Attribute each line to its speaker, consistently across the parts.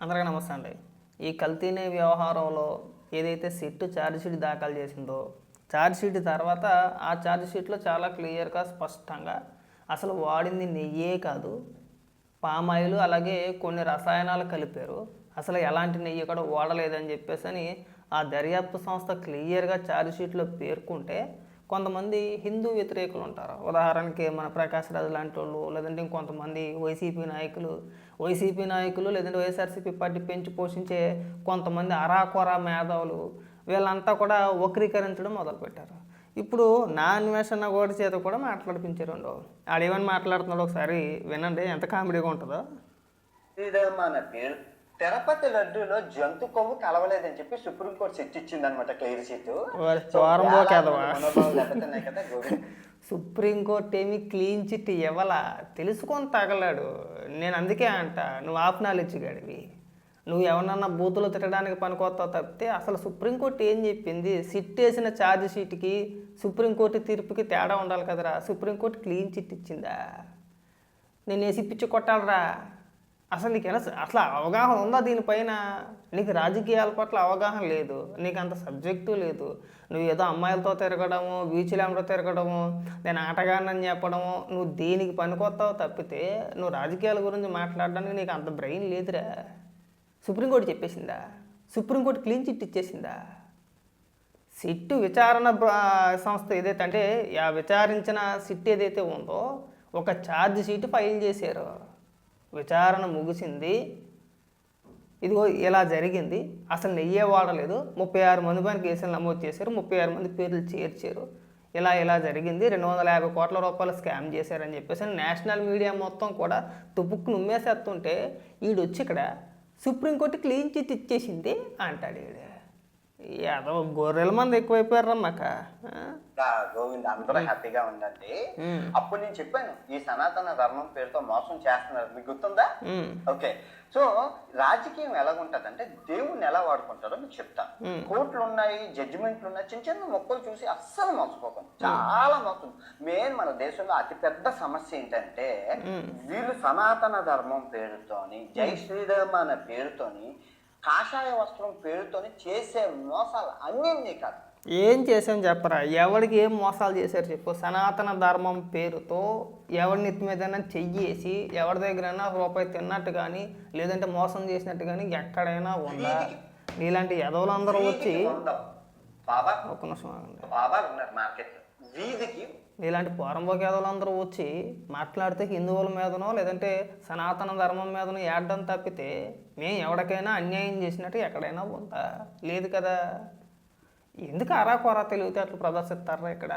Speaker 1: అందరికీ నమస్తే అండి. ఈ కల్తీనే వ్యవహారంలో ఏదైతే సిట్ ఛార్జ్షీట్ దాఖలు చేసిందో ఛార్జ్షీట్ తర్వాత ఆ ఛార్జ్షీట్లో చాలా క్లియర్గా స్పష్టంగా అసలు వాడింది నెయ్యే కాదు పామాయిల్ అలాగే కొన్ని రసాయనాలు కలిపారు. అసలు ఎలాంటి నెయ్యి కూడా వాడలేదని చెప్పేసి అని ఆ దర్యాప్తు సంస్థ క్లియర్గా ఛార్జ్షీట్లో పేర్కొంటే కొంతమంది హిందూ వ్యతిరేకులు ఉంటారు. ఉదాహరణకి మన ప్రకాష్ రాజు లాంటి వాళ్ళు లేదంటే ఇంకొంతమంది వైసీపీ నాయకులు వైసీపీ నాయకులు లేదంటే వైఎస్ఆర్సీపీ పార్టీ పెంచి పోషించే కొంతమంది అరాకొరా మేధావులు వీళ్ళంతా కూడా వక్రీకరించడం మొదలుపెట్టారు. ఇప్పుడు నా అన్వేషణ కూడా చేత కూడా మాట్లాడిపించారు ఆడేమని మాట్లాడుతున్నాడు ఒకసారి వినండి ఎంత కామెడీగా ఉంటుందో.
Speaker 2: మన పేరు తిరుపతి లడ్డూలో జంతు కొవ్వు కలవలేదని చెప్పి సుప్రీంకోర్టు సెట్ ఇచ్చింది అనమాట క్లియర్. దెబ్బతిన్నాయి కదా గోవింద్.
Speaker 1: సుప్రీంకోర్టు ఏమి క్లీన్ చిట్ ఇవ్వాల? తెలుసుకొని తగలాడు. నేను అందుకే అంట నువ్వు ఆఫ్ నాలెడ్జ్ గడివి నువ్వు ఎవరన్నా బూతులు తిట్టడానికి పనికొస్తావు తప్పితే అసలు సుప్రీంకోర్టు ఏం చెప్పింది? సిట్ వేసిన ఛార్జ్ షీట్కి సుప్రీంకోర్టు తీర్పుకి తేడా ఉండాలి కదరా? సుప్రీంకోర్టు క్లీన్ చిట్ ఇచ్చిందా? నేను వేసి పిచ్చి కొట్టాలరా? అసలు నీకు ఎలా అట్లా అవగాహన ఉందా దీనిపైన? నీకు రాజకీయాల పట్ల అవగాహన లేదు. నీకు అంత సబ్జెక్టు లేదు. నువ్వు ఏదో అమ్మాయిలతో తిరగడము బీచ్లు తిరగడము నేను ఆటగానని చెప్పడము నువ్వు దేనికి పనికొస్తావు తప్పితే నువ్వు రాజకీయాల గురించి మాట్లాడడానికి నీకు అంత బ్రెయిన్ లేదురా. సుప్రీంకోర్టు చెప్పేసిందా? సుప్రీంకోర్టు క్లీన్ చిట్ ఇచ్చేసిందా? సిట్టు విచారణ సంస్థ ఏదైతే అంటే ఆ విచారించిన సిట్ ఏదైతే ఉందో ఒక ఛార్జ్ షీట్ ఫైల్ చేశారు. విచారణ ముగిసింది. ఇదిగో ఇలా జరిగింది. అసలు నెయ్యే వాడలేదు ముప్పై ఆరు మంది పైన కేసులు నమోదు చేశారు. ముప్పై ఆరు మంది పేర్లు చేర్చారు. ఇలా ఇలా జరిగింది. రెండు వందల యాభై కోట్ల రూపాయలు స్కామ్ చేశారని చెప్పేసి నేషనల్ మీడియా మొత్తం కూడా తుపుక్కు నుమ్మేసేస్తుంటే ఈడొచ్చి ఇక్కడ సుప్రీంకోర్టు క్లీన్ చిట్ ఇచ్చేసింది అంటాడు ఈడ. ఏదో గొర్రెల మంది ఎక్కువైపోయారమ్మాక
Speaker 2: ఆ, గోవింద్ అందరూ హ్యాపీగా ఉండండి. అప్పుడు నేను చెప్పాను ఈ సనాతన ధర్మం పేరుతో మోసం చేస్తున్నారు. మీకు గుర్తుందా? ఓకే. సో రాజకీయం ఎలాగుంటదంటే దేవుణ్ణి ఎలా వాడుకుంటారో మీకు చెప్తాను కోర్టులు ఉన్నాయి జడ్జిమెంట్లు ఉన్నాయి చిన్న చిన్న మొక్కలు చూసి అస్సలు మోసపోకండి. చాలా మోసం. మెయిన్ మన దేశంలో అతిపెద్ద సమస్య ఏంటంటే వీళ్ళు సనాతన ధర్మం పేరుతోని జై శ్రీరామ్ అనే పేరుతోని కాషాయ వస్త్రం పేరుతోని చేసే మోసాలు అన్నీ కాదు.
Speaker 1: ఏం చేసాం చెప్పరా? ఎవరికి ఏం మోసాలు చేశారు చెప్పు? సనాతన ధర్మం పేరుతో ఎవరి నెత్తి మీదైనా చెయ్యేసి ఎవరి దగ్గరైనా రూపాయి తిన్నట్టు కానీ లేదంటే మోసం చేసినట్టు కానీ ఎక్కడైనా ఉందా? ఇలాంటి ఎదవులందరూ వచ్చి
Speaker 2: బాబా?
Speaker 1: ఒక్క నిమిషం ఆగండి.
Speaker 2: బాబా ఉన్నారు మార్కెట్ వీధికి
Speaker 1: ఇలాంటి పోరంబోకి ఎదవులందరూ వచ్చి మాట్లాడితే హిందువుల మీదనో లేదంటే సనాతన ధర్మం మీదనో ఏడడం తప్పితే మేము ఎవరికైనా అన్యాయం చేసినట్టు ఎక్కడైనా ఉందా? లేదు కదా. ఎందుకు అరాకొరా తెలివితేటలు ప్రదర్శిస్తారా ఇక్కడ?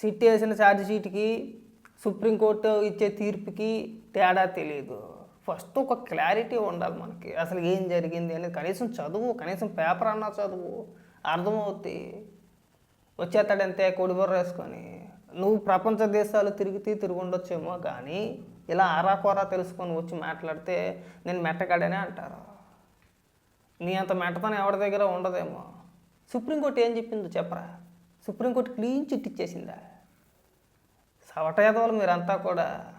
Speaker 1: సిట్ వేసిన ఛార్జ్ షీట్కి సుప్రీంకోర్టు ఇచ్చే తీర్పుకి తేడా తెలియదు ఫస్ట్ ఒక క్లారిటీ ఉండాలి మనకి. అసలు ఏం జరిగింది అనేది కనీసం చదువు కనీసం పేపర్ అన్నా చదువు అర్థమవుద్ది. వచ్చేస్తాడంతే కొడిబుర్ర వేసుకొని. నువ్వు ప్రపంచ దేశాలు తిరిగితే తిరిగి ఉండొచ్చేమో కానీ ఇలా ఆరాకోరా తెలుసుకొని వచ్చి మాట్లాడితే నేను మెట్టగాడనే అంటారు. నీ అంత మెట్టతనం ఎవరి దగ్గర ఉండదేమో. సుప్రీంకోర్టు ఏం చెప్పిందో చెప్పరా? సుప్రీంకోర్టు క్లీన్ చిట్ ఇచ్చేసిందా? సవటేదవాళ్ళు మీరంతా కూడా.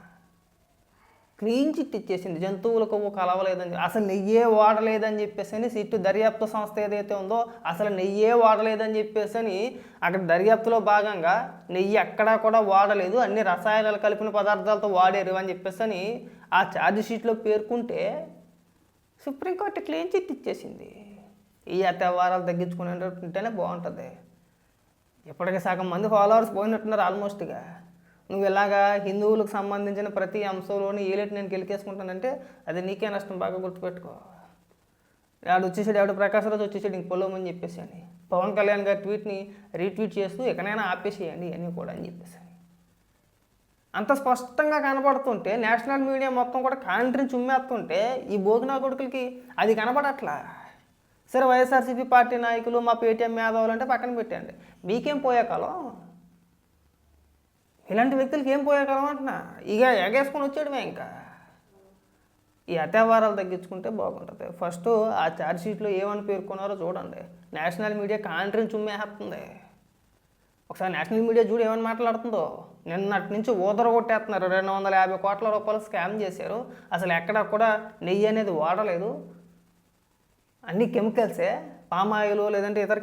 Speaker 1: క్లీన్ చిట్ ఇచ్చేసింది. జంతువుల కొవ్వు కలవలేదని అసలు నెయ్యే వాడలేదని చెప్పేసి అని సిట్టు దర్యాప్తు సంస్థ ఏదైతే ఉందో అసలు నెయ్యే వాడలేదని చెప్పేసి అని అక్కడ దర్యాప్తులో భాగంగా నెయ్యి ఎక్కడా కూడా వాడలేదు అన్ని రసాయనాలు కలిపిన పదార్థాలతో వాడారు అని చెప్పేసి అని ఆ ఛార్జ్ షీట్లో పేర్కొంటే సుప్రీంకోర్టు క్లీన్ చిట్ ఇచ్చేసింది. ఈ అత్యవారాలు తగ్గించుకునేటంటేనే బాగుంటుంది. ఇప్పటికి సగం మంది ఫాలోవర్స్ పోయినట్టున్నారు ఆల్మోస్ట్గా. నువ్వు ఇలాగా హిందువులకు సంబంధించిన ప్రతి అంశంలోని ఏలిటి నేను గెలికేసుకుంటానంటే అది నీకే నష్టం బాగా గుర్తుపెట్టుకో. ఆడు వచ్చేసాడు ఆవిడ ప్రకాశ్ రాజు వచ్చేసాడు ఇంక పొలమని చెప్పేసి అని పవన్ కళ్యాణ్ గారి ట్వీట్ని రీట్వీట్ చేస్తూ ఎక్కడైనా ఆపేసేయండి అని కూడా అని చెప్పేసి అంత స్పష్టంగా కనబడుతుంటే నేషనల్ మీడియా మొత్తం కూడా కాంట్రీని చుమ్మేస్తుంటే ఈ భోగినా కొడుకులకి అది కనబడట్లా సరే వైఎస్ఆర్సీపీ పార్టీ నాయకులు మా పేటీఎం మేధావులు అంటే పక్కన పెట్టండి మీకేం పోయే కాలం? ఇలాంటి వ్యక్తులకి ఏం పోయే కాలం అంటున్నా? ఇక ఎగేసుకొని వచ్చేయడమే ఇంకా. ఈ అత్యావారాలు తగ్గించుకుంటే బాగుంటుంది. ఫస్ట్ ఆ ఛార్జ్ షీట్లో ఏమని పేర్కొన్నారో చూడండి. నేషనల్ మీడియా కాంట్రీని చుమ్మేస్తుంది ఒకసారి నేషనల్ మీడియా చూడు ఏమని మాట్లాడుతుందో. నిన్నటి నుంచి ఊదర కొట్టేస్తున్నారు. రెండు వందల యాభై కోట్ల రూపాయలు స్కామ్ చేశారు. అసలు ఎక్కడ కూడా నెయ్యి అనేది వాడలేదు. అన్ని కెమికల్సే. పామాయిల్ లేదంటే ఇతర